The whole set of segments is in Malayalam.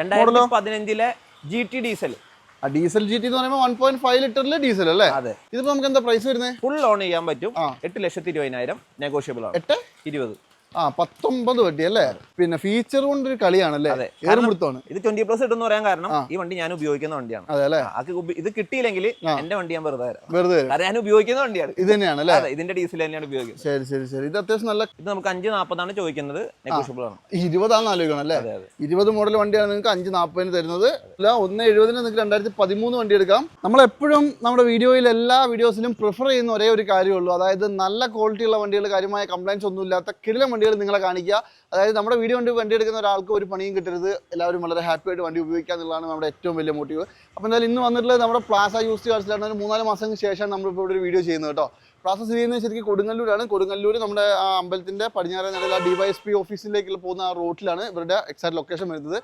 രണ്ടായിരത്തി പതിനഞ്ചിലെ ജി ടി ഡീസൽ ആ ഡീസൽ ജി ടി എന്ന് പറയുമ്പോൾ വൺ പോയിന്റ് ഫൈവ് ലിറ്ററിൽ ഡീസൽ അല്ലേ? അതെ. ഇതിപ്പോ നമുക്ക് എന്താ പ്രൈസ് വരുന്നത് ഫുൾ ലോൺ ചെയ്യാൻ പറ്റും. എട്ട് ലക്ഷത്തി ഇരുപതിനായിരം നെഗോഷ്യബിൾ ആണ്. എട്ട്? ഇരുപത്. ആ പത്തൊമ്പത് വണ്ടി അല്ലേ? പിന്നെ ഫീച്ചർ കൊണ്ടൊരു കളിയാണല്ലേ? അതെ. ഏറുമുടുത്താണ് ഇത് ട്വന്റി പ്ലസ് ഇട്ടെന്ന് പറയാൻ കാരണം ഈ വണ്ടി ഞാൻ ഉപയോഗിക്കുന്ന വണ്ടിയാണ്. അതെ അല്ലേ? ഇത് കിട്ടിയില്ലെങ്കിൽ എന്റെ വണ്ടി ഞാൻ വെറുതെ വെറുതെ കാരണം ഞാൻ ഉപയോഗിക്കുന്ന വണ്ടിയാണ്. ഇത് തന്നെയാണ് അല്ലേ? ഇതിന്റെ ഡീസൽ തന്നെയാണ് ഉപയോഗിക്കുന്നത്. ശരി ശരി ശരി. ഇത് അത്യാവശ്യം നല്ല ഇത് നമുക്ക് അഞ്ച് നാൽപ്പതാണ് ചോദിക്കുന്നത്. നെഗോഷ്യബിൾ ആണ്. ഇരുപതാണെന്ന് ആലോചിക്കണം അല്ലേ? ഇരുപത് മോഡൽ വണ്ടിയാണ് നിങ്ങൾക്ക് അഞ്ച് നാൽപ്പതിന് തരുന്നത്. അല്ല ഒന്ന് എഴുപതിന് നിങ്ങൾക്ക് രണ്ടായിരത്തി പതിമൂന്ന് വണ്ടി എടുക്കാം. നമ്മൾ എപ്പോഴും നമ്മുടെ വീഡിയോയിൽ എല്ലാ വീഡിയോസിലും പ്രിഫർ ചെയ്യുന്ന ഒരേ ഒരു കാര്യമുള്ളൂ അതായത് നല്ല ക്വാളിറ്റിയുള്ള വണ്ടികൾ കാര്യമായ കംപ്ലൈൻസ് ഒന്നും ഇല്ലാത്ത കിടിലം വണ്ടികൾ നിങ്ങളെ കാണിക്കുക. അതായത് നമ്മുടെ വീഡിയോ കൊണ്ട് വണ്ടി എടുക്കുന്ന ഒരാൾക്ക് ഒരു പണിയും കിട്ടരുത്. എല്ലാവരും വളരെ ഹാപ്പി ആയിട്ട് വണ്ടി ഉപയോഗിക്കുക എന്നുള്ളതാണ് നമ്മുടെ ഏറ്റവും വലിയ മോട്ടീവ് അപ്പോൾ എന്തായാലും ഇന്ന് വന്നിട്ടുള്ളത് നമ്മുടെ പ്ലാസ യൂസ് കാർസിലാണ് മൂന്നാൽ മാസങ്ങൾക്ക് ശേഷമാണ് നമ്മളിപ്പോൾ ഇവിടെ ഒരു വീഡിയോ ചെയ്യുന്നത് കേട്ടോ. പ്ലാസ ചെയ്യുന്നത് ശരിക്കും കൊടുങ്ങല്ലൂരാണ്. കൊടുങ്ങല്ലൂർ നമ്മുടെ ആ അമ്പലത്തിന്റെ പടിഞ്ഞാറേ നടയിൽ ആ ഡിവൈഎസ്പി ഓഫീസിലേക്കുള്ള പോകുന്ന ആ റോട്ടിലാണ് ഇവരുടെ എക്സാക്ട് ലൊക്കേഷൻ വരുന്നത്.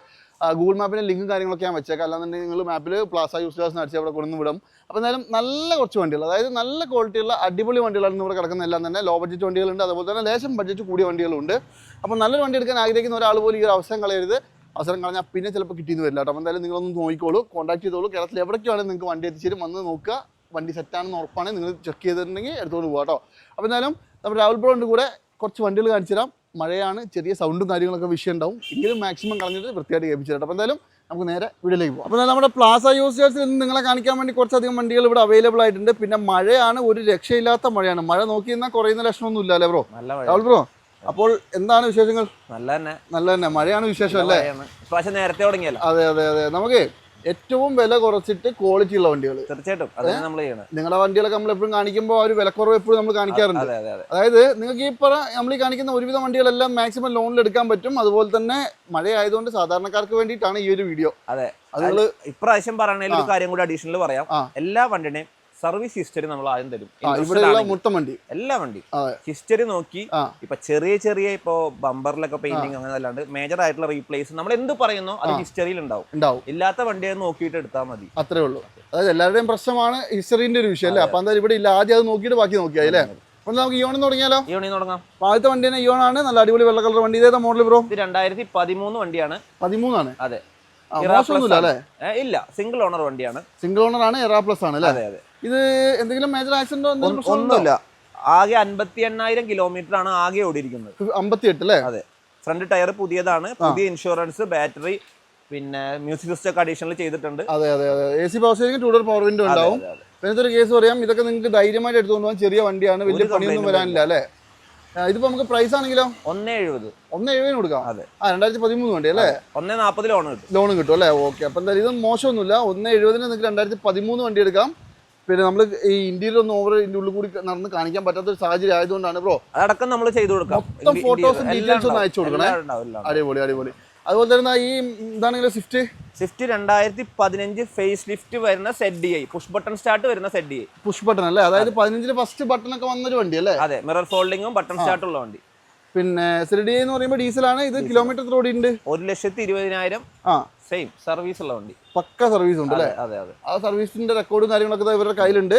ഗൂഗിൾ മാപ്പിന്റെ ലിങ്കും കാര്യങ്ങളൊക്കെ ഞാൻ വെച്ചേക്കാം. അല്ലാന്നുണ്ടെങ്കിൽ നിങ്ങൾ മാപ്പിൽ പ്ലാസ യൂസ് ക്ലാസ് അടിച്ച് അവിടെ കൊണ്ടുവന്ന് വിടും. അപ്പോൾ എന്തായാലും നല്ല കുറച്ച് വണ്ടികൾ അതായത് നല്ല ക്വാളിറ്റിയുള്ള അടിപൊളി വണ്ടികളാണ് ഇവിടെ കിടക്കുന്ന എല്ലാം തന്നെ ലോ ബഡ്ജറ്റ് വണ്ടികളുണ്ട്. അതുപോലെ തന്നെ ലേശം ബഡ്ജറ്റ് കൂടിയ വണ്ടികളുണ്ട്. അപ്പോൾ നല്ലൊരു വണ്ടി എടുക്കാൻ ആഗ്രഹിക്കുന്ന ഒരാൾ പോലും ഈ ഒരു അവസരം കളയരുത്. അവസരം കളഞ്ഞാൽ പിന്നെ ചിലപ്പോൾ കിട്ടിയെന്ന് വരില്ല കേട്ടോ. അപ്പോൾ എന്തായാലും നിങ്ങളൊന്ന് നോക്കിക്കോളൂ. കോൺടാക്ട് ചെയ്തോളൂ. കേരളത്തിൽ എവിടേക്കാണ് നിങ്ങൾക്ക് വണ്ടി എത്തിച്ചേരും. വന്ന് നോക്കുക. വണ്ടി സെറ്റാണെന്ന് ഉറപ്പാണെങ്കിൽ നിങ്ങൾ ചെക്ക് ചെയ്തിട്ടുണ്ടെങ്കിൽ എടുത്തുകൊണ്ട് പോകാം കേട്ടോ അപ്പോൾ എന്തായാലും നമ്മുടെ രാഹുൽ ബ്രോന്റെ കൂടെ. കുറച്ച് വണ്ടികൾ കാണിച്ചു തരാം. മഴയാണ് ചെറിയ സൗണ്ടും കാര്യങ്ങളൊക്കെ വിഷയം ഉണ്ടാവും. എങ്കിലും മാക്സിമം കളഞ്ഞിട്ട് വൃത്തിയായിട്ട് കേൾപ്പിച്ചു തരാം അപ്പോൾ എന്തായാലും നമുക്ക് നേരെ വീട്ടിലേക്ക് പോകാം അപ്പോൾ നമ്മുടെ പ്ലാസ യൂസേഴ്സിൽ നിന്ന് നിങ്ങളെ കാണിക്കാൻ വേണ്ടി കുറച്ചധികം വണ്ടികൾ ഇവിടെ അവൈലബിൾ ആയിട്ടുണ്ട്. പിന്നെ മഴയാണ് ഒരു രക്ഷയില്ലാത്ത മഴയാണ്. മഴ നോക്കി നിന്നാൽ കുറയുന്ന ലക്ഷണമൊന്നും ഇല്ല അല്ലേ ബ്രോ? രാഹുൽ ബ്രോ അപ്പോൾ എന്താണ് വിശേഷങ്ങൾ? നല്ല തന്നെ നല്ല തന്നെ മഴയാണ് വിശേഷം അല്ലേ. ഇപ്രാവശ്യം നേരത്തെ തുടങ്ങിയല്ലോ. അതെ അതെ അതെ. നമുക്ക് ഏറ്റവും വില കുറച്ചിട്ട് ക്വാളിറ്റി ഉള്ള വണ്ടികൾ തീർച്ചയായിട്ടും. നമ്മൾ ചെയ്യണം നിങ്ങളുടെ വണ്ടികളൊക്കെ നമ്മൾ എപ്പോഴും കാണിക്കുമ്പോൾ ആ ഒരു വിലക്കുറവ് എപ്പോഴും നമ്മൾ കാണിക്കാറുണ്ട്. അതെ അതെ അതെ. അതായത് നിങ്ങൾക്ക് ഈ പറ നമ്മൾ ഈ കാണിക്കുന്ന ഒരുവിധ വണ്ടികളെല്ലാം മാക്സിമം ലോണിൽ എടുക്കാൻ പറ്റും. അതുപോലെ തന്നെ മഴയായതുകൊണ്ട് സാധാരണക്കാർക്ക് വേണ്ടിയിട്ടാണ് ഈ ഒരു വീഡിയോ അതെ. അതുകൊണ്ട് ഇപ്രാവശ്യം പറയണേലും ഒരു കാര്യം കൂടി അഡീഷണൽ പറയാം. എല്ലാ വണ്ടിയുടെയും സർവീസ് ഹിസ്റ്ററി നമ്മൾ ആദ്യം തരും. ഇവിടെയുള്ള വണ്ടി. എല്ലാ വണ്ടി. ഹിസ്റ്ററി നോക്കി. ഇപ്പൊ ചെറിയ ചെറിയ ഇപ്പൊ ബമ്പറിലൊക്കെ പെയിന്റിങ് അങ്ങനെ അല്ലാണ്ട് മേജർ ആയിട്ടുള്ള റീപ്ലേസ് നമ്മൾ എന്ത് പറയുന്നോ അത് ഹിസ്റ്ററിയിൽ ഉണ്ടാവും. ഉണ്ടാവും. ഇല്ലാത്ത വണ്ടിയെ നോക്കിയിട്ട് എടുത്താൽ മതി. അത്രേ ഉള്ളൂ. അതായത് എല്ലാവരുടെയും പ്രശ്നമാണ് ഹിസ്റ്ററിന്റെ ഒരു വിഷയം അല്ലേ? അപ്പൊ എന്തായാലും ഇവിടെ ഇല്ല. ആദ്യം അത് നോക്കിയിട്ട് ബാക്കി നോക്കിയാ അല്ലേ? അപ്പൊ നമുക്ക് ഇയോണിൽ തുടങ്ങിയാലോ? യോണിന്ന് വണ്ടി തുടങ്ങാം. ആദ്യത്തെ വണ്ടി തന്നെ യോണാണ് നല്ല അടിപൊളി വെള്ള കളർ വണ്ടി. ഇതേതാ മോഡൽ ബ്രോ? ഇത് രണ്ടായിരത്തി പതിമൂന്ന് വണ്ടിയാണ്. പതിമൂന്നാണ്. അതെ. ഇല്ല. സിംഗിൾ ഓണർ വണ്ടിയാണ്. സിംഗിൾ ഓണർ ആണ് എറാ പ്ലസ് ആണ് അല്ലേ? അതെ അതെ. ഇത് എന്തെങ്കിലും മേജർ ആക്സിഡന്റോ എന്തെങ്കിലും ഒന്നുമില്ല. ആകെ അൻപത്തി എണ്ണായിരം കിലോമീറ്റർ ആണ് ആകെ ഓടിയിരിക്കുന്നത്. അമ്പത്തി എട്ട് അല്ലേ അതെ. ഫ്രണ്ട് ടയർ പുതിയതാണ്. പുതിയ ഇൻഷുറൻസ് ബാറ്ററി പിന്നെ മ്യൂസിക് സിസ്റ്റം ഒക്കെ അഡീഷണൽ ചെയ്തിട്ടുണ്ട്. അതെ അതെ അതെ. എ സി പവർ സ്റ്റിയറിംഗ് ടൂഡർ പവർ വിൻഡോ ഉണ്ടാവും. പിന്നെ ഒരു കേസ് പറയാം. ഇതൊക്കെ നിങ്ങൾക്ക് ധൈര്യമായിട്ട് എടുത്തുകൊണ്ട് പോകാൻ ചെറിയ വണ്ടിയാണ്. വലിയ പണിയൊന്നും വരാനില്ല അല്ലേ? ഇതിപ്പോ നമുക്ക് പ്രൈസ് ആണെങ്കിലോ? ഒന്നേ എഴുപത്. ഒന്ന് എഴുപതിന് കൊടുക്കാം. അതെ. ആ രണ്ടായിരത്തി പതിമൂന്ന് വണ്ടി അല്ലേ? ഒന്നേ നാൽപ്പത് ലോൺ കിട്ടും. ലോൺ കിട്ടും അല്ലേ? ഓക്കെ. അപ്പൊ എന്തായാലും ഇത് മോശമൊന്നുമില്ല. ഒന്ന് എഴുപതിന് നിങ്ങൾക്ക് രണ്ടായിരത്തി പതിമൂന്ന് വണ്ടി എടുക്കാം. പിന്നെ നമ്മൾ ഈ ഇന്ത്യയിൽ ഒന്നും ഓവർ ഇതിന്റെ ഉള്ളിൽ കൂടി നടന്ന് കാണിക്കാൻ പറ്റാത്ത ഒരു സാഹചര്യം ആയതുകൊണ്ടാണ് ബ്രോ അതടക്കം നമ്മൾ ചെയ്തു കൊടുക്കാം. മൊത്തം ഡീറ്റെയിൽസ് ഒന്ന് അയച്ചു കൊടുക്കണേ. അടിപൊളി അടിപൊളി. അതുപോലെ തന്നെ ഈ ഇതാണെങ്കിലും സ്വിഫ്റ്റ് സ്വിഫ്റ്റ് രണ്ടായിരത്തി പതിനഞ്ച് ഫേസ് ലിഫ്റ്റ് വരുന്ന Z D I push button start വരുന്ന Z D I push button അല്ലേ? അതായത് പതിനഞ്ചിൽ ഫസ്റ്റ് ബട്ടൺ ഒക്കെ വന്നൊരു വണ്ടി അല്ലേ? അതെ മിറർ ഫോൾഡിങ്ങും ബട്ടൺ സ്റ്റാർട്ട് ഉള്ള വണ്ടി. പിന്നെ സെഡ് ഐ എന്ന് പറയുമ്പോൾ ഡീസലാണ് ഇത് കിലോമീറ്റർ ഓടിയുണ്ട് ഒരു ലക്ഷത്തി ഇരുപതിനായിരം ആ. സെയിം സർവീസ് ഉള്ള വണ്ടി. പക്ക സർവീസ് ഉണ്ട് അല്ലേ? അതെ അതെ ആ സർവീസിന്റെ റെക്കോർഡും കാര്യങ്ങളൊക്കെ ഇവരുടെ കയ്യിലുണ്ട്.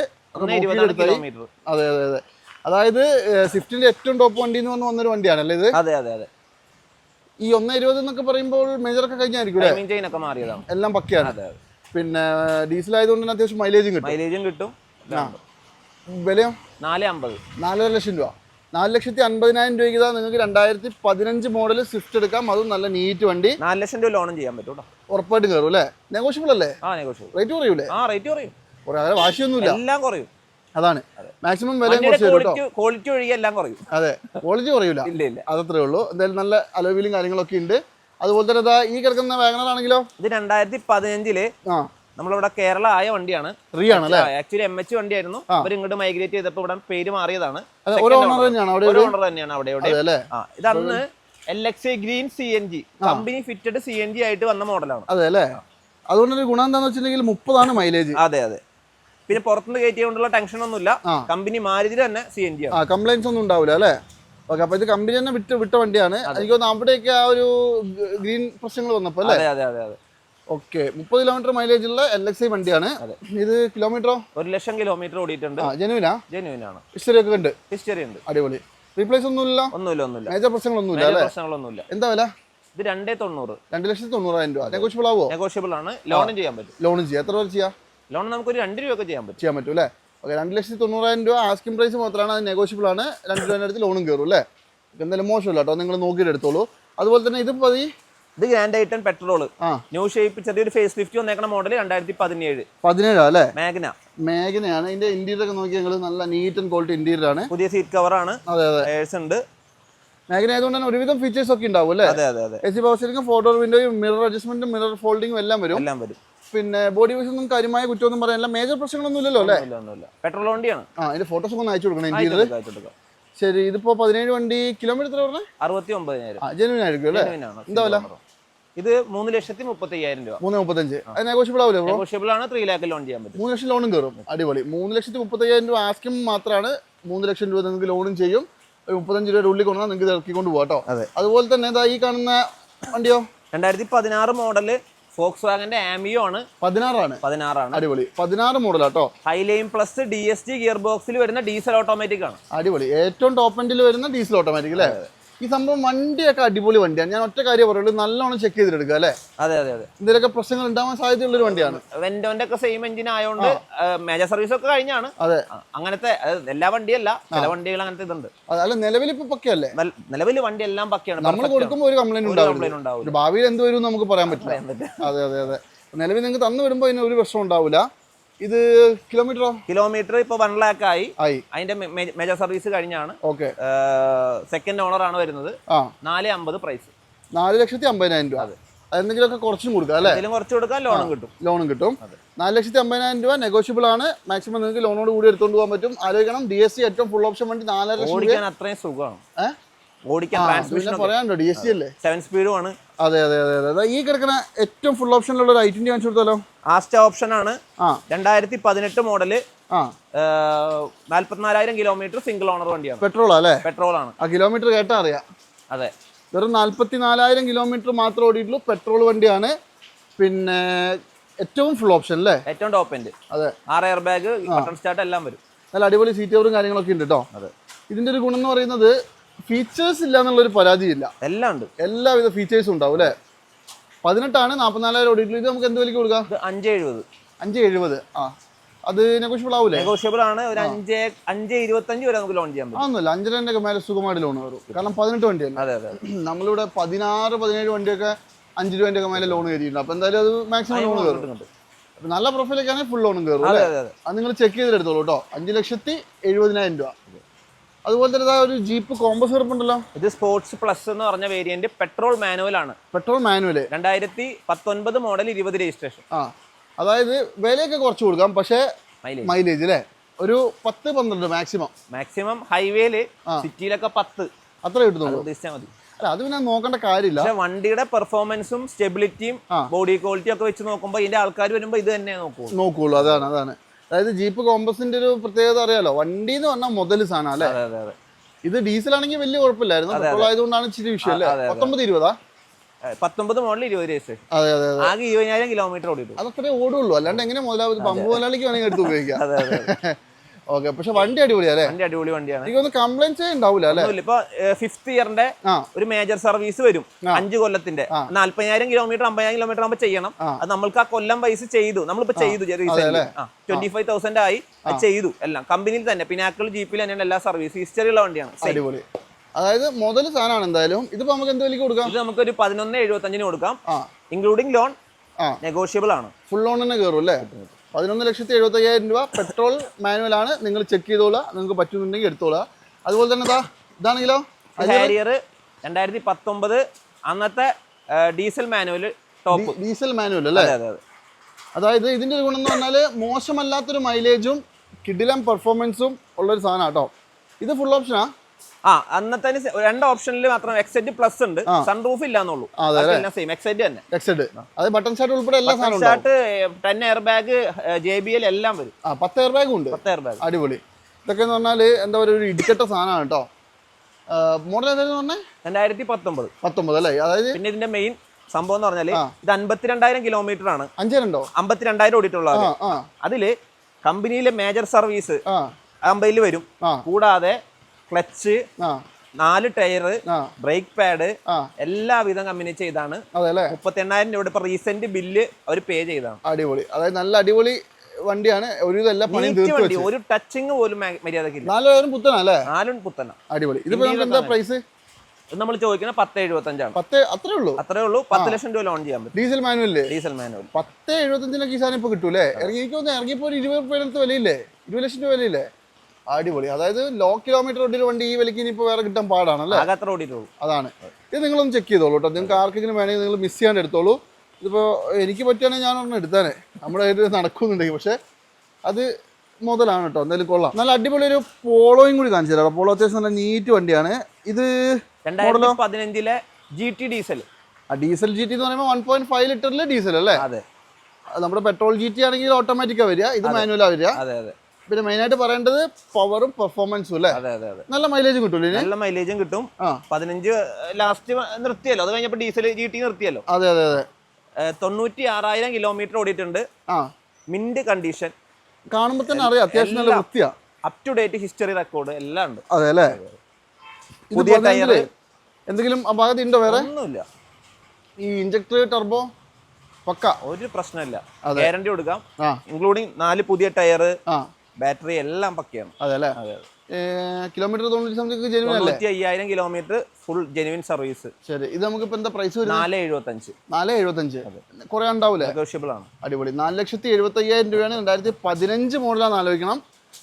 അതെ അതെ അതെ. അതായത് സ്വിഫ്റ്റിന്റെ ഏറ്റവും ടോപ്പ് വണ്ടി എന്ന് പറഞ്ഞ് വന്നൊരു വണ്ടിയാണല്ലേ ഇത്? അതെ അതെ അതെ. ഈ ഒന്ന് ഇരുപത് എന്നൊക്കെ പറയുമ്പോൾ മേജർ കഴിഞ്ഞായിരിക്കും അല്ലേ? ഒക്കെ മാറിയതാണ്. എല്ലാം പക്കയാണ്. അതെ പിന്നെ ഡീസൽ ആയതുകൊണ്ട് തന്നെ അത്യാവശ്യം മൈലേജും കിട്ടും. മൈലേജും കിട്ടും. വിലയോ? നാല് അമ്പത്. നാലര ലക്ഷം രൂപ. നാല് ലക്ഷത്തി അൻപതിനായിരം രൂപയ്ക്ക് ഇതാ നിങ്ങൾക്ക് രണ്ടായിരത്തി പതിനഞ്ച് മോഡൽ സ്വിഫ്റ്റ് എടുക്കാം. അതും നല്ല നീറ്റ് വണ്ടി. നാല് ലക്ഷം രൂപ ലോണും ചെയ്യാൻ പറ്റും ഉറപ്പായിട്ടും കയറും അല്ലേ? നെഗോഷ്യബിൾ അല്ലേ? ആ നെഗോഷ്യബിൾ റേറ്റ് കുറയൂലേ? ആ റേറ്റ് കുറയും. കുറേ അങ്ങനെ വാശിയൊന്നുമില്ല. എല്ലാം കുറയും. അതാണ്. മാക്സിമം വില ക്വാളിറ്റി ഒഴികെ എല്ലാം കുറയും. അതെ. ക്വാളിറ്റി കുറയൂല. ഇല്ല ഇല്ല. അതത്രേ ഉള്ളൂ. എന്തായാലും നല്ല അലോവിലും കാര്യങ്ങളൊക്കെ ഉണ്ട്. അതുപോലെ തന്നെ ഈ കിടക്കുന്ന വാഗണർ ആണെങ്കിലോ? ഇത് രണ്ടായിരത്തി പതിനഞ്ചിൽ ആ. നമ്മളിവിടെ കേരള ആയ വണ്ടിയാണ്. ആക്ച്വലി എം എച്ച് വണ്ടിയായിരുന്നു അവർ ഇങ്ങോട്ട് മൈഗ്രേറ്റ് ചെയ്തപ്പോൾ ഇവിടെ പേര് മാറിയതാണ്. ഓണർ തന്നെയാണ് അവിടെ ഇവിടെ ആ ഇതന്ന് L X green C N G company fitted C N G ആയിട്ട് വന്ന മോഡലാണ് അതെ അല്ലേ? അതുകൊണ്ട് ഗുണം എന്താണെന്ന് വെച്ചിട്ടുണ്ടെങ്കിൽ മുപ്പതാണ് മൈലേജ് അതെ അതെ. പിന്നെ പുറത്തുനിന്ന് കയറ്റിയോണ്ടുള്ള ടെൻഷൻ ഒന്നുമില്ല. കമ്പനി മാരുതി തന്നെ സി എൻ ജി ആണ്. ആ കംപ്ലൈൻസ് ഒന്നും ഉണ്ടാവില്ല അല്ലേ? ഓക്കെ അപ്പൊ ഇത് കമ്പനി തന്നെ വിട്ട് വിട്ട വണ്ടിയാണ്. എനിക്ക് തോന്നുന്നു അവിടെയൊക്കെ ആ ഒരു ഗ്രീൻ പ്രശ്നങ്ങൾ വന്നപ്പോ അല്ലേ? അതെ അതെ അതെ. ഓക്കെ. മുപ്പത് കിലോമീറ്റർ മൈലേജ് ഉള്ള എൽ എക്സ് ഐ വണ്ടിയാണ്. അതെ. ഇത് കിലോമീറ്ററോ ഒരു ലക്ഷം കിലോമീറ്റർ ഓടിയിട്ടുണ്ട്. ജനുവിനാ ജെന്യൂൻ ഹിസ്റ്ററി ഒക്കെ ഉണ്ട്. ഹിസ്റ്ററി ഉണ്ട്. അടിപൊളി. റീപ്ലേസ് ഒന്നുമില്ല? ഒന്നുമില്ല ഒന്നുമില്ല. മേജർ പ്രശ്നങ്ങളൊന്നുമില്ല അല്ലേ? പ്രശ്നങ്ങളൊന്നുമില്ല. എന്താ വില? ഇത് രണ്ടേ തൊണ്ണൂറ്. രണ്ട് ലക്ഷത്തി തൊണ്ണൂറായിരം രൂപ. നെഗോഷ്യബിൾ ആവോ നെഗോഷ്യബിൾ ആണ്. ലോണും ചെയ്യാൻ പറ്റും. ലോണും ചെയ്യാം. എത്ര വരെ ചെയ്യാം? ലോൺ നമുക്ക് ഒരു രണ്ട് രൂപയൊക്കെ ചെയ്യാൻ പറ്റും. ചെയ്യാൻ പറ്റും അല്ലേ? ഓക്കെ രണ്ട് ലക്ഷത്തി തൊണ്ണൂറായിരം രൂപ. ആസ്കിംഗ് പ്രൈസ് മാത്രമാണ്. അത് നെഗോഷ്യബിൾ ആണ്. രണ്ട് രൂപേന്റെ അടുത്ത് ലോണും കയറും അല്ലേ? എന്തായാലും മോശമില്ല കേട്ടോ. നിങ്ങൾ നോക്കിയിട്ട് എടുത്തോളൂ അതുപോലെ തന്നെ ഇത് മതി. ഇത് grand item petrol new shape ചെറിയൊരു ഫേസ് ലിഫ്റ്റ് വന്നേക്കണ മോഡൽ രണ്ടായിരത്തി പതിനേഴ് പതിനേഴാ അല്ലേ? മാഗ്ന മേഘനയാണ് ഇതിന്റെ ഇന്റീരിയർ ഒക്കെ നോക്കി ഞങ്ങൾ നല്ല നീറ്റ് ആൻഡ് ക്വാളിറ്റി ഇന്റീരിയർ ആണ്. പുതിയ സീറ്റ് കവർ ആണ്. ഉണ്ട്. മേഖല ആയതുകൊണ്ട് തന്നെ ഒരുവിധം ഫീച്ചേഴ്സ് ഒക്കെ ഉണ്ടാവും അല്ലേ? അതെ അതെ അതെ. A C power steering door വിൻഡോയും mirror അഡ്ജസ്റ്റ്മെന്റും മിറർ ഫോൾഡിംഗും എല്ലാം വരും. എല്ലാം വരും. പിന്നെ ബോഡി വൈസ് ഒന്നും കാര്യമായ കുറ്റമൊന്നും പറയാനില്ല. മേജർ പ്രശ്നങ്ങളൊന്നും ഇല്ലല്ലോ അല്ലേ? പെട്രോൾ വണ്ടിയാണ് ആ ഇതിന്റെ ഫോട്ടോസ് ഒക്കെ ഒന്ന് അയച്ചു കൊടുക്കണം അയച്ചെടുക്കാം. ശരി ഇതിപ്പോ പതിനേഴ് വണ്ടി കിലോമീറ്റർ എത്ര പറഞ്ഞു? അറുപത്തി ഒമ്പതിനായിരം ജനുവിനായിരിക്കും അല്ലേ? എന്താ വില? ഇത് മൂന്ന് ലക്ഷത്തി മുപ്പത്തയ്യായിരം രൂപ. മൂന്ന് മുപ്പത്തഞ്ച്. അത് നെഗോഷ്യബിൾ ആവില്ലേ നെഗോഷ്യബിൾ ആണ്. ത്രീ ലാക്ക് ലോൺ ചെയ്യാൻ പറ്റും. മൂന്ന് ലക്ഷം ലോണും കയറും അടിപൊളി. മൂന്ന് ലക്ഷത്തി മുപ്പത്തയ്യായിരം രൂപ ആസ്കിം മാത്രമാണ് മൂന്ന് ലക്ഷം രൂപ നിങ്ങൾക്ക് ലോണും ചെയ്യും. മുപ്പത്തഞ്ച് രൂപയുടെ ഉള്ളിൽ കൊണ്ടുവന്നാൽ നിങ്ങൾക്ക് ഇറക്കിക്കൊണ്ട് പോകാം കേട്ടോ അതെ. അതുപോലെ തന്നെ ഇതാ ഈ കാണുന്ന വണ്ടിയോ? രണ്ടായിരത്തി പതിനാറ് മോഡൽ ഫോക്സ് വാഗന്റെ ആമിയോ ആണ്. പതിനാറാണ്. പതിനാറാണ്. അടിപൊളി. പതിനാറ് മോഡൽ ആട്ടോ. Highline plus D S T gear ബോക്സിൽ വരുന്ന ഡീസൽ ഓട്ടോമാറ്റിക് ആണ്. അടിപൊളി. ഏറ്റവും ടോപ്പ് എൻഡിൽ വരുന്ന ഡീസൽ ഓട്ടോമാറ്റിക് അല്ലേ ഈ സംഭവം വണ്ടിയൊക്കെ അടിപൊളി വണ്ടിയാണ്. ഞാൻ ഒറ്റ കാര്യം പറയുള്ളൂ നല്ലോണം ചെക്ക് ചെയ്തെടുക്കുക അല്ലേ? അതെ അതെ അതെ. ഇതിലൊക്കെ പ്രശ്നങ്ങൾ ഉണ്ടാവാൻ സാധ്യതയുള്ള ഒരു വണ്ടിയാണ്. വെന്റോന്റെ ഒക്കെ സെയിം എഞ്ചിൻ ആയതുകൊണ്ട് മേജർ സർവീസ് ഒക്കെ കഴിഞ്ഞാണ്. അതെ. അങ്ങനത്തെ എല്ലാ വണ്ടിയല്ല ചില വണ്ടികൾ അങ്ങനത്തെ ഇതുണ്ട്. അല്ല നിലവിൽ ഇപ്പൊ പക്കയല്ലേ? നിലവിൽ വണ്ടി എല്ലാം പക്കയാണ് നമ്മൾ കൊടുക്കുമ്പോൾ ഒരു കംപ്ലൈന്റ് ഒരു ഭാവിയിൽ എന്ത് വരും നമുക്ക് പറയാൻ പറ്റില്ല. അതെ അതെ അതെ. നിലവിൽ നിങ്ങൾക്ക് തന്നു വരുമ്പോൾ അതിന് ഒരു പ്രശ്നം ഉണ്ടാവില്ല. ഇത് കിലോമീറ്ററോ? കിലോമീറ്റർ ഇപ്പൊ വൺ ലാക്ക് ആയി. അതിന്റെ മേജർ സർവീസ് കഴിഞ്ഞാണ്. ഓക്കെ. സെക്കൻഡ് ഓണർ ആണ് വരുന്നത്. നാല് അമ്പത് പ്രൈസ് നാല് ലക്ഷത്തി അമ്പതിനായിരം രൂപ. അതെന്തെങ്കിലുമൊക്കെ കുറച്ചും കൊടുക്കാം അല്ലേ? കുറച്ച് കൊടുക്കാൻ ലോണും കിട്ടും. ലോണും കിട്ടും. നാല് ലക്ഷത്തി അമ്പതിനായിരം രൂപ നെഗോഷ്യബിൾ ആണ്. മാക്സിമം നിങ്ങൾക്ക് ലോണോട് കൂടി എടുത്തുകൊണ്ട് പോകാൻ പറ്റും. ആലോചിക്കണം. ഡി എസ് സി ഏറ്റവും ഫുൾ ഓപ്ഷൻ വേണ്ടി നാലര ലക്ഷം അത്രയും സുഖമാണ്. ഓടിക്കാൻ ട്രാൻസ്മിഷൻ സെവൻ സ്പീഡും ആണ്. അതെ അതെ അതെ അതെ. അതെ ഈ കിടക്കുന്ന ഏറ്റവും ഫുൾ ഓപ്ഷനിലുള്ള ഒരു ഐറ്റം കാണിച്ചു കൊടുത്താലോ? ആസ്റ്റ ഓപ്ഷൻ ആണ്. ആ. രണ്ടായിരത്തി പതിനെട്ട് മോഡൽ ആ നാല്പത്തിനാലായിരം കിലോമീറ്റർ സിംഗിൾ ഓണർ വണ്ടിയാണ്. പെട്രോൾ അല്ലേ പെട്രോൾ ആണ്. ആ കിലോമീറ്റർ കേട്ടാ അറിയാം. അതെ. വെറും നാൽപ്പത്തി നാലായിരം കിലോമീറ്റർ മാത്രം ഓടിയിട്ടുള്ളൂ പെട്രോൾ വണ്ടിയാണ്. പിന്നെ ഏറ്റവും ഫുൾ ഓപ്ഷൻ അല്ലേ ഏറ്റവും ടോപ്പ് എൻഡ് അതെ. ആറ് എയർ ബാഗ് ബട്ടൺ സ്റ്റാർട്ട് എല്ലാം വരും. നല്ല അടിപൊളി സീറ്റ് കവറും കാര്യങ്ങളൊക്കെ ഉണ്ട് കേട്ടോ അതെ. ഇതിന്റെ ഒരു ഗുണം എന്ന് പറയുന്നത് ഫീച്ചേഴ്സ് ഇല്ല എന്നുള്ളൊരു പരാതിയില്ല. എല്ലാം ഉണ്ട്. എല്ലാവിധ ഫീച്ചേഴ്സും ഉണ്ടാവും അല്ലേ? പതിനെട്ടാണ് നാൽപ്പത്തിനാലായിരം ഓടി ഇത് നമുക്ക് എന്ത് വിലക്ക് കൊടുക്കാം? അഞ്ച് എഴുപത് അഞ്ച് എഴുപത് ആ. അത് നെഗോഷ്യബിൾ ആവൂലേ? നെഗോഷ്യബിൾ ആണ് ഒരു അഞ്ച് അഞ്ച് ഇരുപത്തഞ്ച് വരെ നമുക്ക് ലോൺ ചെയ്യാൻ പറ്റും. ആവുന്നില്ല അഞ്ചരന്റെ മേലെ സുഖമായിട്ട് ലോൺ വരും കാരണം പതിനെട്ട് വണ്ടിയല്ല? അതെ അതെ നമ്മളിവിടെ പതിനാറ് പതിനേഴ് വണ്ടിയൊക്കെ അഞ്ച് രൂപന്റെ ഒക്കെ മേലെ ലോൺ കയറിയിട്ടുണ്ട്. അപ്പോൾ എന്തായാലും അത് മാക്സിമം ലോൺ കയറും. നല്ല പ്രൊഫൈലൊക്കെ ആണെങ്കിൽ ഫുൾ ലോണും കയറും അല്ലേ? അതെ നിങ്ങൾ ചെക്ക് ചെയ്തെടുത്തോളൂ കേട്ടോ. അഞ്ച് ലക്ഷത്തി എഴുപതിനായിരം രൂപ. അതുപോലെ തന്നെ ഒരു ജീപ്പ് കോമ്പസ് ഉണ്ടല്ലോ. ഇത് സ്പോർട്സ് പ്ലസ് എന്ന് പറഞ്ഞ വേരിയന്റ് പെട്രോൾ മാനുവൽ ആണ്. പെട്രോൾ മാനുവൽ രണ്ടായിരത്തി പത്തൊൻപത് മോഡൽ ഇരുപത് രജിസ്ട്രേഷൻ ആ അതായത് വിലയൊക്കെ കുറച്ച് കൊടുക്കാം പക്ഷേ മൈലേജ് അല്ലേ ഒരു പത്ത് പന്ത്രണ്ട് മാക്സിമം മാക്സിമം ഹൈവേയിൽ സിറ്റിയിലൊക്കെ പത്ത്. അത്ര കിട്ടുന്നുള്ളൂ. ഉദ്ദേശിച്ചാൽ മതി. അല്ല അത് പിന്നെ നോക്കേണ്ട കാര്യമില്ല. പക്ഷെ വണ്ടിയുടെ പെർഫോമൻസും സ്റ്റെബിലിറ്റിയും ബോഡി ക്വാളിറ്റിയും ഒക്കെ വെച്ച് നോക്കുമ്പോൾ ഇതിന്റെ ആൾക്കാർ വരുമ്പോൾ ഇത് തന്നെ നോക്കൂ നോക്കുള്ളൂ അതാണ് അതാണ്. അതായത് ജീപ്പ് കോമ്പസിന്റെ ഒരു പ്രത്യേകത അറിയാലോ? വണ്ടി എന്ന് പറഞ്ഞാൽ മുതൽ സാധനം അല്ലേ? ഇത് ഡീസൽ ആണെങ്കിൽ വലിയ കുഴപ്പമില്ലായിരുന്നു. പെട്രോൾ ആയതുകൊണ്ടാണ് ഇച്ചിരി വിഷയം അല്ലേ. പത്തൊമ്പത് ഇരുപതാ? പത്തൊമ്പത് മോഡൽ ഇരുപത് രജിസ്ട്രേഷൻ അതെ അതെ ആകെ ഇരുപതിനായിരം കിലോമീറ്റർ ഓടിയിട്ടു അതത്രേ ഓടുള്ളൂ. അല്ലാണ്ട് എങ്ങനെ മുതലാവും പമ്പ് മുതലാളിക്ക് വേണമെങ്കിൽ എടുത്ത് ഉപയോഗിക്കാം. അതെ അതെ. ഓക്കെ പക്ഷെ വണ്ടി അടിപൊളി അല്ലേ? വണ്ടി അടിപൊളി വണ്ടിയാണ്. എനിക്കൊന്ന് കംപ്ലൈന്റ് ഉണ്ടാവില്ല അല്ലേ? ഇപ്പൊ ഫിഫ്ത് ഇയറിന്റെ ഒരു മേജർ സർവീസ് വരും. അഞ്ച് കൊല്ലത്തിന്റെ. നാല്പതിനായിരം കിലോമീറ്റർ അമ്പതിനായിരം കിലോമീറ്റർ ആകുമ്പോൾ ചെയ്യണം. അത് നമ്മൾക്ക് ആ കൊല്ലം പൈസ ചെയ്തു. നമ്മളിപ്പോ ചെയ്തു ട്വന്റി ഫൈവ് തൗസൻഡ് ആയി. ചെയ്തു. എല്ലാം. കമ്പനിയിൽ തന്നെ. പിനാക്കിൾ ജീപ്പിൽ തന്നെയാണ് എല്ലാ സർവീസ് ഹിസ്റ്ററി ഉള്ള വണ്ടിയാണ്. അടിപൊളി. അതായത് മുതൽ സാധനമാണ് എന്തായാലും. ഇതിപ്പോ നമുക്ക് എന്ത് വിലക്ക് കൊടുക്കാം? ഇത് നമുക്കൊരു പതിനൊന്ന് എഴുപത്തഞ്ചിന് കൊടുക്കാം. ഇൻക്ലൂഡിംഗ് ലോൺ നെഗോഷ്യബിൾ ആണ്. ഫുൾ ലോൺ തന്നെ കയറും അല്ലേ? പതിനൊന്ന് ലക്ഷത്തി എഴുപത്തയ്യായിരം രൂപ പെട്രോൾ മാനുവൽ ആണ് നിങ്ങൾ ചെക്ക് ചെയ്തോളുക. നിങ്ങൾക്ക് പറ്റുന്നുണ്ടെങ്കിൽ എടുത്തോളുക. അതുപോലെ തന്നെ ഇതാ ഇതാണെങ്കിലോ ഹാരിയർ രണ്ടായിരത്തി പത്തൊമ്പത്. അന്നത്തെ diesel manual top diesel manual അല്ലേ? അതെ അതെ അതെ. അതായത് ഇതിന്റെ ഒരു ഗുണം എന്ന് പറഞ്ഞാൽ മോശമല്ലാത്തൊരു മൈലേജും കിഡിലം പെർഫോമൻസും ഉള്ളൊരു സാധനം കേട്ടോ ഇത് ഫുൾ ഓപ്ഷനാ ആ അന്നത്തെ രണ്ട് ഓപ്ഷനിൽ മാത്രം എക്സെറ്റ് പ്ലസ് ഉണ്ട്. സൺറൂഫ് സെയിം എക്സെറ്റ് തന്നെ. എക്സഡ് അത് ബട്ടൺ ഷർട്ട് ഉൾപ്പെടെ എല്ലാ സാധനവും start ten air bag J B L എല്ലാം വരും. ആ പത്ത് എയർ ബാഗും ഉണ്ട്. പത്ത് എയർ ബാഗ് അടിപൊളി. ഇതൊക്കെ എന്ന് പറഞ്ഞാൽ എന്താ പറയുക ഒരു ഇടിക്കട്ട സാധനമാണ് കേട്ടോ. മോഡൽ ഏതായിരുന്നു പറഞ്ഞേ? രണ്ടായിരത്തി പത്തൊമ്പത് പത്തൊമ്പത് അല്ലേ? അതായത് പിന്നെ ഇതിന്റെ മെയിൻ സംഭവം എന്ന് പറഞ്ഞാൽ ഇത് അൻപത്തിരണ്ടായിരം കിലോമീറ്റർ ആണ്. അഞ്ചരണ്ടോ അമ്പത്തിരണ്ടായിരം ഓടിയിട്ടുള്ള അതിൽ കമ്പനിയിലെ മേജർ സർവീസ് അമ്പതിൽ വരും. കൂടാതെ ക്ലച്ച് നാല് ടയർ ബ്രേക്ക് പാഡ് എല്ലാവിധം കമ്പനി ചെയ്താണ്. മുപ്പത്തി എണ്ണായിരം രൂപയുടെ ഇപ്പൊ റീസെന്റ് ബില്ല് അവർ പേ ചെയ്താണ്. അടിപൊളി. അതായത് നല്ല അടിപൊളി വണ്ടിയാണ്. ഒരു വണ്ടി ഒരു ടച്ചിങ് പോലും മര്യാദയ്ക്ക് മര്യാദക്കില്ല നാലായിരം പുത്തനാ അല്ലേ? നാലും പുത്തന. അടിപൊളി. ഇതിപ്പോ എന്താ പ്രൈസ് നമ്മൾ ചോദിക്കുന്നത് പത്ത് എഴുപത്തി അഞ്ചാണ് പത്ത് അത്രേ ഉള്ളൂ? അത്രേ ഉള്ളൂ. പത്ത് ലക്ഷം രൂപ ലോൺ ചെയ്യാൻ പറ്റും. ഡീസൽ മാനുവൽ ഡീസൽ മാനുവൽ പത്ത് എഴുപത്തഞ്ചിനൊക്കെ ഈ സാധനം ഇപ്പൊ കിട്ടൂലേ ഇറങ്ങിക്കോ ഇറങ്ങിയപ്പോ ഒരു ഇരുപത് രൂപയുടെ വിലയില്ലേ? ഇരുപത് ലക്ഷം രൂപ വിലയില്ലേ? അടിപൊളി. അതായത് ലോ കിലോമീറ്റർ റോഡിൽ വണ്ടി ഈ വിലക്ക് ഇനിയിപ്പോ വേറെ കിട്ടാൻ പാടാണല്ലേ അല്ലേ? അത്ര ഓടിയിട്ടുള്ളൂ. അതാണ്. ഇത് നിങ്ങളൊന്ന് ചെക്ക് ചെയ്തോളൂ കേട്ടോ നിങ്ങൾക്ക് ആർക്കെങ്കിലും വേണമെങ്കിൽ നിങ്ങൾ മിസ് ചെയ്യാണ്ട് എടുത്തോളൂ. ഇതിപ്പോൾ എനിക്ക് പറ്റുകയാണെങ്കിൽ ഞാൻ ഒരെണ്ണം എടുത്താനേ. നമ്മുടെ കയ്യിൽ നടക്കുന്നുണ്ടെങ്കിൽ. പക്ഷേ അത് മുതലാണ് കേട്ടോ എന്തായാലും കൊള്ളാം. നല്ല അടിപൊളി ഒരു പോളോയും കൂടി കാണിച്ചു തരാം പോളോ അത്യാവശ്യം നല്ല നീറ്റ് വണ്ടിയാണ്. ഇത് പതിനഞ്ചിലെ ജി ടി ഡീസൽ ആ ഡീസൽ ജി ടി എന്ന് പറയുമ്പോൾ വൺ പോയിന്റ് ഫൈവ് ലിറ്ററിൽ ഡീസൽ അല്ലേ? അതെ. നമ്മുടെ പെട്രോൾ ജി ടി ആണെങ്കിൽ ഓട്ടോമാറ്റിക്കാണ് വരിക. ഇത് മാനുവലാണ് വരിക. അതെ അതെ. പിന്നെ മെയിനായിട്ട് പറയേണ്ടത് പവറും പെർഫോമൻസും അല്ലേ? അതെ അതെ അതെ. നല്ല മൈലേജും കിട്ടൂലേ നല്ല മൈലേജും കിട്ടും. പതിനഞ്ച് ലാസ്റ്റ് നിർത്തിയല്ലോ. അത് കഴിഞ്ഞപ്പോൾ ഡീസൽ ജി ടി നിർത്തിയല്ലോ. അതെ അതെ അതെ. തൊണ്ണൂറ്റി ആറായിരം കിലോമീറ്റർ ഓടിയിട്ടുണ്ട്. ആ. മിന്റ് കണ്ടീഷൻ കാണുമ്പോൾ തന്നെ അറിയാം അത്യാവശ്യം നല്ല. വൃത്തിയാ. Up to date history record എല്ലാം ഉണ്ട്. അതെ അല്ലേ? പുതിയ ടയർ. എന്തെങ്കിലും അപാകത ഉണ്ടോ വേറെ? ഒന്നുമില്ല. ഈ ഇഞ്ചക്ടർ ടർബോ പക്ക. ഒരു പ്രശ്നമില്ല. ഗ്യാരണ്ടി കൊടുക്കാം. ഇൻക്ലൂഡിങ് നാല് പുതിയ ടയർ ബാറ്ററി എല്ലാം പക്കയാണ്. കിലോമീറ്റർ തൊണ്ണൂറ്റി അയ്യായിരം കിലോമീറ്റർ ഫുൾ ജെനുവിൻ സർവീസ് ശരി. ഇത് നമുക്ക് എന്താ പ്രൈസ് നാല് എഴുപത്തഞ്ച്. നാല് എഴുപത്തഞ്ച്. കുറെ ഉണ്ടാവൂലേ? നെഗോഷ്യബിൾ ആണ്. അടിപൊളി. നാല് ലക്ഷത്തി എഴുപത്തി അയ്യായിരം രൂപയാണ് രണ്ടായിരത്തി പതിനഞ്ച് മോഡലാണ് ആലോചിക്കണം.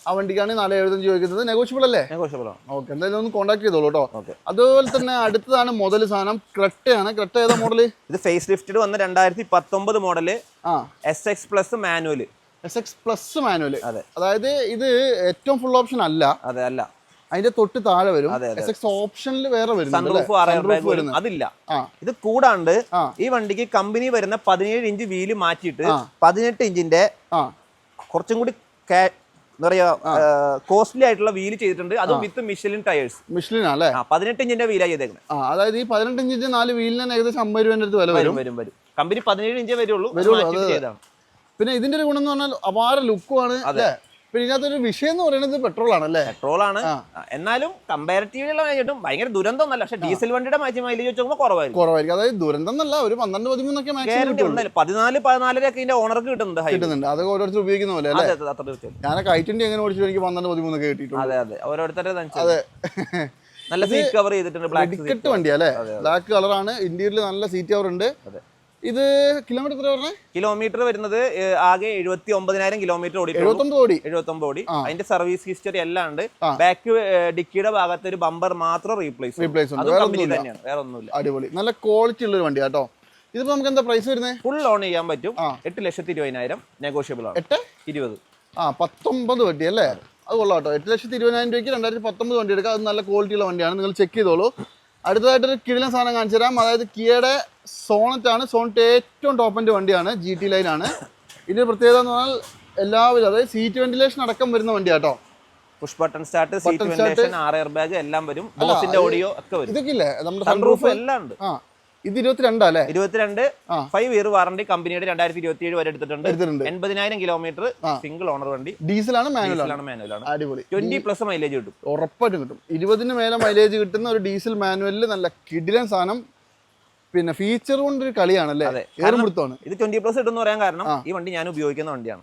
ആ വണ്ടിക്കാണ് നാല് എഴുപത്തഞ്ച് ചോദിക്കുന്നത്. നെഗോഷ്യബിൾ അല്ലേ? നെഗോഷ്യബിൾ ആണ്. ഓക്കെ എന്തായാലും ഒന്ന് കോൺടാക്ട് ചെയ്തോളൂ കേട്ടോ ഓക്കെ. അതുപോലെ തന്നെ അടുത്തതാണ് മുതൽ സാധനം. ക്രെട്ടയാണ് ക്രെട്ട ഏതാ മോഡൽ ഇത് ഫേസ് ലിഫ്റ്റഡ് വന്ന രണ്ടായിരത്തി പത്തൊമ്പത് മോഡൽ ആ. S X plus manual S X plus manual അതെ. അതായത് ഇത് ഏറ്റവും ഫുൾ ഓപ്ഷൻ അല്ല. അതെ അല്ല. അതിന്റെ തൊട്ട് താഴെ വരും. എസ് എക്സ് ഓപ്ഷനിൽ വേറെ വരും. അതില്ല. ഇത് കൂടാണ്ട് ഈ വണ്ടിക്ക് കമ്പനി വരുന്ന പതിനേഴ് ഇഞ്ച് വീൽ മാറ്റിയിട്ട്. പതിനെട്ട് ഇഞ്ചിന്റെ കുറച്ചും കൂടി എന്താ പറയാ കോസ്റ്റ്ലി ആയിട്ടുള്ള വീൽ ചെയ്തിട്ടുണ്ട്. അതും വിത്ത് മിഷലിൻ ടയേഴ്സ് മിഷലിൻ അല്ലേ പതിനെട്ട് ഇഞ്ചിന്റെ വീലാ ചെയ്തേക്കുന്നത് അതായത് ഈ പതിനെട്ട് ഇഞ്ചിന്റെ നാല് വീലിന് ഏകദേശം അമ്പത് രൂപേന്റെ അടുത്ത് വില വരും വരും. വരും കമ്പനി പതിനേഴ് ഇഞ്ചേ വരുള്ളൂ പിന്നെ ഇതിന്റെ ഒരു ഗുണം എന്ന് പറഞ്ഞാൽ അപാര ലുക്കുമാണ് അല്ലേ? പിന്നെ ഇതിനകത്തൊരു വിഷയം എന്ന് പറയുന്നത് പെട്രോൾ ആണല്ലേ പെട്രോൾ ആണ് എന്നാലും കമ്പാരിറ്റീവ്ലി കഴിഞ്ഞിട്ടും ഭയങ്കര ദുരന്തമൊന്നല്ല പക്ഷെ ഡീസൽ വണ്ടിയുടെ മാറ്റി മൈലേജ് വെച്ച് നോക്കുമ്പോൾ കുറവായിരിക്കും. കുറവായിരിക്കും. അതായത് ദുരന്തം എന്നല്ല ഒരു പന്ത്രണ്ട് പതിമൂന്നൊക്കെ മാക്സിമം ഒന്നല്ല പതിനാല് ഒക്കെ ഇതിന്റെ ഓണർക്ക് കിട്ടുന്നുണ്ട് കിട്ടുന്നുണ്ട്. അത് ഓരോരുത്തർ ഉപയോഗിക്കുന്ന പോലെ അല്ലേ? അതെ അതെ ഞാനൊക്കെ ഐ ട്വന്റി എങ്ങനെ ഓടിച്ചു എനിക്ക് പന്ത്രണ്ട് പതിമൂന്നൊക്കെ കിട്ടിയിട്ടുണ്ട് അതെ അതെ. ഓരോരുത്തരുടെ അതെ. നല്ല സീറ്റ് കവർ ചെയ്തിട്ടുണ്ട് ബ്ലാക്ക് വണ്ടിയാ അല്ലേ? ബ്ലാക്ക് കളറാണ് ഇന്ത്യയിൽ നല്ല സീറ്റ് കവർ ഉണ്ട്. അതെ. ഇത് കിലോമീറ്റർ എത്ര പറഞ്ഞേ? കിലോമീറ്റർ വരുന്നത് ആകെ എഴുപത്തി ഒമ്പതിനായിരം കിലോമീറ്റർ ഓടി. എഴുപത്തൊമ്പത് കോടി എഴുപത്തി ഒമ്പത് ഓടി അതിന്റെ സർവീസ് ഹിസ്റ്ററി എല്ലാം ഉണ്ട്. ബാക്ക് ഡിക്കിയുടെ ഭാഗത്ത് ഒരു ബമ്പർ മാത്രം റീപ്ലേസ് റീപ്ലേസ് വേറെ ഒന്നുമില്ല. തന്നെയാണ്. വേറെ ഒന്നുമില്ല. അടിപൊളി. നല്ല ക്വാളിറ്റി ഉള്ള ഒരു വണ്ടി കേട്ടോ ഇതിപ്പോ നമുക്ക് എന്താ പ്രൈസ് വരുന്നത് ഫുൾ ഓൺ ചെയ്യാൻ പറ്റും. എട്ട് ലക്ഷത്തി ഇരുപതിനായിരം. നെഗോഷ്യബിൾ ആണ്. എട്ട്? ഇരുപത്. ആ പത്തൊമ്പത് വണ്ടി അല്ലേ? അത് കൊള്ളാം കേട്ടോ എട്ട് ലക്ഷത്തി ഇരുപതിനായിരം രൂപയ്ക്ക് രണ്ടായിരത്തി പത്തൊമ്പത് വണ്ടി എടുക്കുക അത് നല്ല ക്വാളിറ്റി ഉള്ള വണ്ടിയാണ്. നിങ്ങൾ ചെക്ക് ചെയ്തോളൂ. അടുത്തതായിട്ടൊരു കിടിലൻ സാധനം കാണിച്ചു തരാം. അതായത് കിയയുടെ സോണറ്റ് ആണ്. സോണറ്റ് ഏറ്റവും ടോപ്പിന്റെ വണ്ടിയാണ്. ജി ടി ലൈനാണ് ഇതിന്റെ പ്രത്യേകത എന്ന് പറഞ്ഞാൽ എല്ലാവരും അതായത് സീറ്റ് വെന്റിലേഷൻ അടക്കം വരുന്ന വണ്ടിയാട്ടോ. Push button start seat ventilation R air bag എല്ലാം വരും. ബോസിന്റെ ഓഡിയോ ഒക്കെ വരും. ഇതൊക്കെ ഇല്ലേ? നമ്മുടെ സൺറൂഫ് എല്ലാം ഉണ്ട്. ആ. ഇത് ഇരുപത്തിരണ്ടാ അല്ലേ? ഇരുപത്തിരണ്ട്. ഫൈവ് ഇയർ വാറണ്ടി കമ്പനിയുടെ രണ്ടായിരത്തി ഇരുപത്തി ഏഴ് വരെ എടുത്തിട്ടുണ്ട്. എൺപതിനായിരം കിലോമീറ്റർ സിംഗിൾ ഓണർ വണ്ടി. ഡീസലാണ് മാനുവലാണ് മാനുവലാണ് അടിപൊളി. ട്വന്റി പ്ലസ് മൈലേജ് കിട്ടും. ഉറപ്പായിട്ടും കിട്ടും. ഇരുപതിന് മേലെ മൈലേജ് കിട്ടുന്ന ഒരു ഡീസൽ മാനുവലിൽ നല്ല കിടിലൻ സാധനം പിന്നെ ഫീച്ചർ കൊണ്ടൊരു കളിയാണല്ലേ? അതെ. ഏറുമുടുത്താണ് ഇത് ട്വന്റി പ്ലസ് ഇട്ടെന്ന് പറയാൻ കാരണം ഈ വണ്ടി ഞാൻ ഉപയോഗിക്കുന്ന വണ്ടിയാണ്.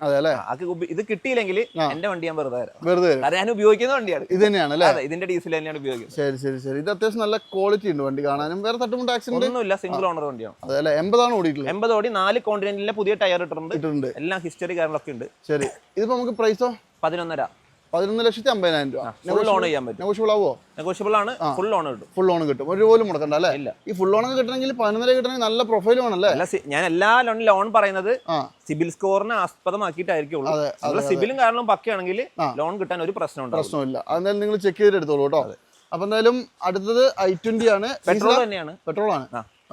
ഇത് കിട്ടിയില്ലെങ്കിൽ എന്റെ വണ്ടി ഞാൻ വെറുതെ വെറുതെ ഞാൻ ഉപയോഗിക്കുന്ന വണ്ടിയാണ്. ഇത് തന്നെയാണ് അല്ലേ? അതെ ഇതിന്റെ ഡീസൽ തന്നെയാണ് ഉപയോഗിക്കുന്നത്. ശരി ശരി ശരി. ഇത് അത്യാവശ്യം നല്ല ക്വാളിറ്റി ഉണ്ട് വണ്ടി കാണാനും. വേറെ തട്ടുമുണ്ട് ആക്സിഡന്റ് ഒന്നുമില്ല സിംഗിൾ ഓണർ വണ്ടിയാണ്. അതെ അല്ലേ? എൺപതാണ് ഓടിയിട്ടുള്ളത്. എൺപത് ഓടി നാല് കോണ്ടിനെന്റിലെ പുതിയ ടയർ ഇട്ടിട്ടുണ്ട്. ഇട്ടിട്ടുണ്ട്. എല്ലാം ഹിസ്റ്ററി കാര്യങ്ങളൊക്കെ ഉണ്ട്. ശരി. ഇതിപ്പോ നമുക്ക് പ്രൈസോ പതിനൊന്നര. പതിനൊന്ന് ലക്ഷത്തി അമ്പതിനായിരം രൂപ. നെഗോഷ്യബിൾ ലോൺ ചെയ്യാൻ പറ്റും. നെഗോഷ്യബിൾ ആവോ നെഗോഷ്യബിൾ ആണ് ഫുൾ ലോൺ കിട്ടും. ഫുൾ ലോൺ കിട്ടും. ഒരു പോലും മുടക്കണ്ട അല്ലേ? ഇല്ല. ഈ ഫുൾ ലോൺ കിട്ടണമെങ്കിൽ പതിനൊന്നര കിട്ടണമെങ്കിൽ നല്ല പ്രൊഫൈൽ വേണല്ലേ അല്ല ഞാൻ എല്ലാ ലോൺ ലോൺ പറയുന്നത് സിബിൽ സ്കോറിനെ ആസ്പദമാക്കിയിട്ടായിരിക്കുള്ളൂ. സിബിലും കാരണം പക്കയാണെങ്കിൽ ലോൺ കിട്ടാൻ ഒരു പ്രശ്നം പ്രശ്നമില്ല. അതെന്തായാലും നിങ്ങൾ ചെക്ക് ചെയ്തിട്ട് എടുത്തോളൂ കേട്ടോ അപ്പൊ എന്തായാലും അടുത്തത് ഐ ട്വന്റി ആണ്. പെട്രോൾ തന്നെയാണ്. പെട്രോൾ ആണ്.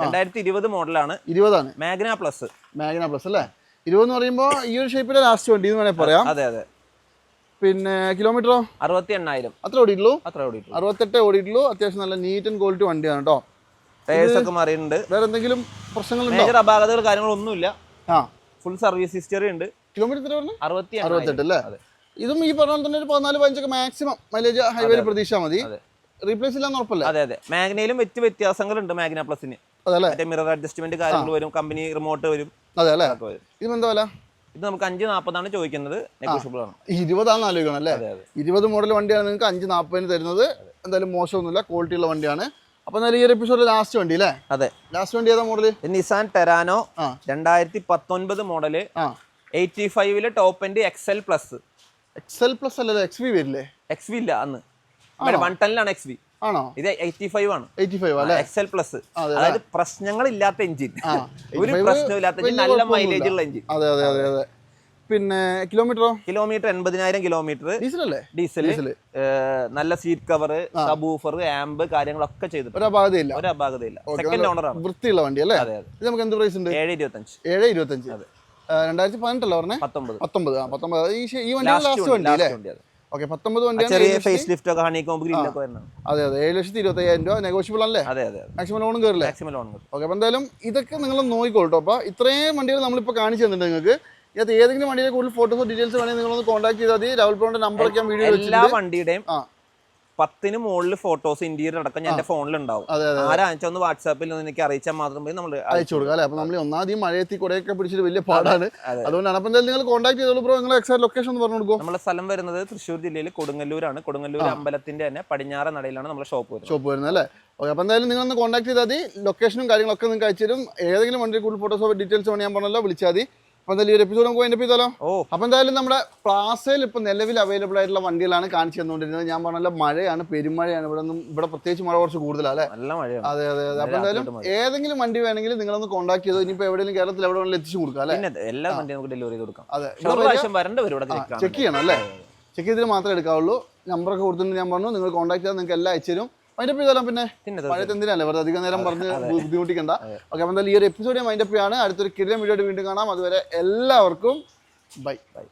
രണ്ടായിരത്തി ഇരുപത് മോഡലാണ്. ഇരുപതാണ്. മാഗ്ന പ്ലസ് മാഗ്ന പ്ലസ് അല്ലേ? ഇരുപത് എന്ന് പറയുമ്പോൾ ഈ ഒരു ഷേപ്പിലെ ലാസ്റ്റ് വണ്ടി എന്ന് വേണമെങ്കിൽ പറയാം. അതെ അതെ. പിന്നെ കിലോമീറ്ററോ അറുപത്തി എണ്ണായിരം അത്ര ഓടിയിട്ടുള്ളൂ? അത്ര ഓടിയിട്ടുള്ളൂ. അറുപത്തെട്ട് ഓടിയിട്ടുള്ളൂ. അത്യാവശ്യം നല്ല നീറ്റ് ആൻഡ് ക്വാളിറ്റി വണ്ടിയാണ് കേട്ടോ ടയേഴ്സ് ഒക്കെ മാറിയിട്ടുണ്ട്. വേറെ എന്തെങ്കിലും പ്രശ്നങ്ങൾ അപാകതകൾ കാര്യങ്ങളൊന്നുമില്ല. ആ. ഫുൾ സർവീസ് ഹിസ്റ്ററി ഉണ്ട്. കിലോമീറ്റർ അറുപത്തി അറുപത്തെട്ട് അല്ലേ? ഇതും ഈ പറഞ്ഞ തന്നെ ഒരു പതിനാല് പതിനഞ്ചൊക്കെ മാക്സിമം മൈലേജ് ഹൈവേയിൽ പ്രതീക്ഷ മതി. റീപ്ലേസ് ഇല്ലാന്ന് ഉറപ്പല്ല? അതെ അതെ. മാഗ്നയിലും വെച്ച് വ്യത്യാസങ്ങളുണ്ട് മാഗ്ന പ്ലസിന് മിറർ അഡ്ജസ്റ്റ്മെന്റ് കാര്യങ്ങൾ വരും കമ്പനി റിമോട്ട് വരും. അതെ അല്ലേ? ഇതും എന്താ വില? ഇത് നമുക്ക് അഞ്ച് നാൽപ്പതാണ് ചോദിക്കുന്നത്. ഇരുപതാണ് ആലോചിക്കണം അല്ലേ ഇരുപത് മോഡൽ വണ്ടിയാണ് നിങ്ങൾക്ക് അഞ്ച് നാൽപ്പതിന് തരുന്നത്. എന്തായാലും മോശമൊന്നുമില്ല ക്വാളിറ്റി ഉള്ള വണ്ടിയാണ്. അപ്പൊ ഈ ഒരു എപ്പിസോഡിൽ ലാസ്റ്റ് വണ്ടി അല്ലേ? അതെ. ലാസ്റ്റ് വണ്ടി ഏതാ മോഡൽ നിസാൻ ടെറാനോ. രണ്ടായിരത്തി പത്തൊൻപത് മോഡൽ എയ്റ്റി ഫൈവിൽ top end X L plus X L plus അല്ലല്ലോ എക്സ് വി വരില്ലേ? എക്സ് വി ഇല്ല അന്ന്. വൺ ടെന്നിലാണ് എക്സ് വി ആണോ? ഇത് എയ്റ്റി ഫൈവ് ആണ് എയ്റ്റി ഫൈവ് അല്ലേ എക്സൽ പ്ലസ് അതെ, അതായത് പ്രശ്നങ്ങളില്ലാത്ത എഞ്ചിൻ ഒരു 85 പ്രശ്നമില്ലാത്ത എഞ്ചിൻ നല്ല. മൈലേജ് ഉള്ള എഞ്ചിൻ അതെ അതെ അതെ അതെ. പിന്നെ കിലോമീറ്ററോ കിലോമീറ്റർ എൺപതിനായിരം കിലോമീറ്റർ ഡീസൽ അല്ലേ ഡീസൽ നല്ല സീറ്റ് കവർ സബൂഫർ ആംബ് കാര്യങ്ങളൊക്കെ ചെയ്തിട്ടുണ്ട്. ഒരു അപാകതയില്ല. ഒരു അപാകതയില്ല സെക്കൻഡ് ഓണറാണ് വൃത്തിയുള്ള വണ്ടി അല്ലേ? അതെ അതെ. ഇത് നമുക്ക് എന്ത് പ്രൈസ് ഉണ്ട്? ഏഴ് ഇരുപത്തഞ്ച്. ഏഴ് ഇരുപത്തഞ്ച്. രണ്ടായിരത്തി പതിനെട്ടല്ലേ പറഞ്ഞേ? പത്തൊമ്പത്. പത്തൊമ്പത് ആ പത്തൊമ്പത്. ഈ വണ്ടി ലാസ്റ്റ് വണ്ടി അല്ലേ? അത്. ഓക്കെ പത്തൊമ്പത് ചെറിയ ഫേസ് ലിഫ്റ്റ് ഒക്കെ ഹണി കോമ്പ് ഗ്രില്ലൊക്കെ വരുന്നത്. അതെ അതെ ഏഴ് ലക്ഷത്തി ഇരുപത്തി അയ്യായിരം രൂപ നെഗോഷ്യബിൾ അല്ലേ അതെ അതെ മാക്സിമം ലോണും കയറില്ലേ മാക്സിമം ലോൺ ഓക്കെ അപ്പോൾ എന്തായാലും ഇതൊക്കെ നിങ്ങൾ നോക്കിക്കോട്ടോ അപ്പോൾ ഇത്രയും വണ്ടികൾ നമ്മളിപ്പോൾ കാണിച്ചു തന്നിട്ടുണ്ട് നിങ്ങൾക്ക്. ഇതിനകത്ത് ഏതെങ്കിലും വണ്ടിയുടെ കൂടുതൽ ഫോട്ടോസോ ഡീറ്റെയിൽസ് വേണമെങ്കിൽ നിങ്ങളൊന്ന് കോൺടാക്ട് ചെയ്താൽ മതി. രാഹുൽ പ്രോണിന്റെ നമ്പറൊക്കെ വീഡിയോ എല്ലാ വണ്ടിയുടെയും പത്തിന് മുകളിൽ ഫോട്ടോസ് ഇന്റീരിയർ അടക്കം ഞാൻ എന്റെ ഫോണിലുണ്ടാവും. അതെ ഒന്ന് വാട്സാപ്പിൽ ഒന്ന് എനിക്ക് അറിയിച്ചാൽ മാത്രം പോയി നമ്മൾ അയച്ചു കൊടുക്കാം അപ്പൊ നമ്മൾ ഒന്നാദ്യം മഴയത്തി കുടയൊക്കെ പിടിച്ചിട്ട് വലിയ പാടാണ്. അതെ. അതുകൊണ്ടാണ്. അപ്പൊ നിങ്ങൾ കോൺടാക്ട് ചെയ്തോളൂ ബ്രോ നിങ്ങൾ എക്സാക്ട് ലൊക്കേഷൻ ഒന്ന് പറഞ്ഞു കൊടുക്കും നമ്മുടെ സ്ഥലം വരുന്നത് തൃശ്ശൂർ ജില്ലയിൽ കൊടുങ്ങല്ലൂരാണ്. കൊടുങ്ങല്ലൂർ അമ്പലത്തിന്റെ തന്നെ പടിഞ്ഞാറ നടയിലാണ് നമ്മുടെ ഷോപ്പ് വരുന്നത്. ഷോപ്പ് വരുന്നത് അല്ലേ? ഓക്കെ അപ്പോൾ എന്തായാലും നിങ്ങളൊന്ന് കോൺടാക്ട് ചെയ്താൽ മതി. ലൊക്കേഷനും കാര്യങ്ങളൊക്കെ നിങ്ങൾക്ക് അയച്ചു തരും. ഏതെങ്കിലും വണ്ടി കൂടുതൽ ഫോട്ടോസോ ഡീറ്റെയിൽസ് വേണമെങ്കിൽ ഞാൻ പറഞ്ഞല്ലോ വിളിച്ചാൽ മതി. അപ്പോൾ എന്തായാലും ഈ ഒരു എപ്പിസോഡ് നമുക്ക് എന്റെ ചെയ്താലോ? ഓ. എന്തായാലും നമ്മുടെ പ്ലാസയിൽ ഇപ്പൊ നിലവിൽ അവൈലബിൾ ആയിട്ടുള്ള വണ്ടികളാണ് കാണിച്ചു തന്നുകൊണ്ടിരുന്നത്. ഞാൻ പറഞ്ഞല്ലോ മഴയാണ് പെരുമഴയാണ്. ഇവിടെ നിന്നും ഇവിടെ പ്രത്യേകിച്ച് മഴ കുറച്ച് കൂടുതലാണ് അല്ലേ? നല്ല മഴയാണ്. അതെ അതെ അതെ. അപ്പോൾ എന്തായാലും ഏതെങ്കിലും വണ്ടി വേണമെങ്കിൽ നിങ്ങളൊന്ന് കോൺടാക്ട് ചെയ്തോ. ഇനിയിപ്പോൾ എവിടെയെങ്കിലും കേരളത്തിൽ എവിടെ വേണമെങ്കിലും എത്തിച്ചു കൊടുക്കാം അല്ലേ? പിന്നെ എല്ലാ വണ്ടിയും നമുക്ക് ഡെലിവറി ചെയ്ത് കൊടുക്കാം. അതെ. ചെക്ക് ചെയ്യണം അല്ലേ? ചെക്ക് ചെയ്തിട്ട് മാത്രമേ എടുക്കാവുള്ളൂ. നമ്പറൊക്കെ കൊടുത്തിട്ട് ഞാൻ പറഞ്ഞു നിങ്ങൾ കോൺടാക്ട് ചെയ്താൽ നിങ്ങൾക്ക് എല്ലാം അയച്ചു തരും. അതിന്റെ ചെയ്താലും പിന്നെ? മഴയത്ത് എന്തിനല്ലേ വെറുതെ അധികം നേരം പറഞ്ഞ് ബുദ്ധിമുട്ടിക്കണ്ട. ഓക്കെ അപ്പം എന്തായാലും ഈ ഒരു എപ്പിസോഡ് മൈൻഡപ്പ് ആണ് അടുത്തൊരു കിടിലം വീഡിയോ വീണ്ടും കാണാം. അതുവരെ എല്ലാവർക്കും ബൈ ബൈ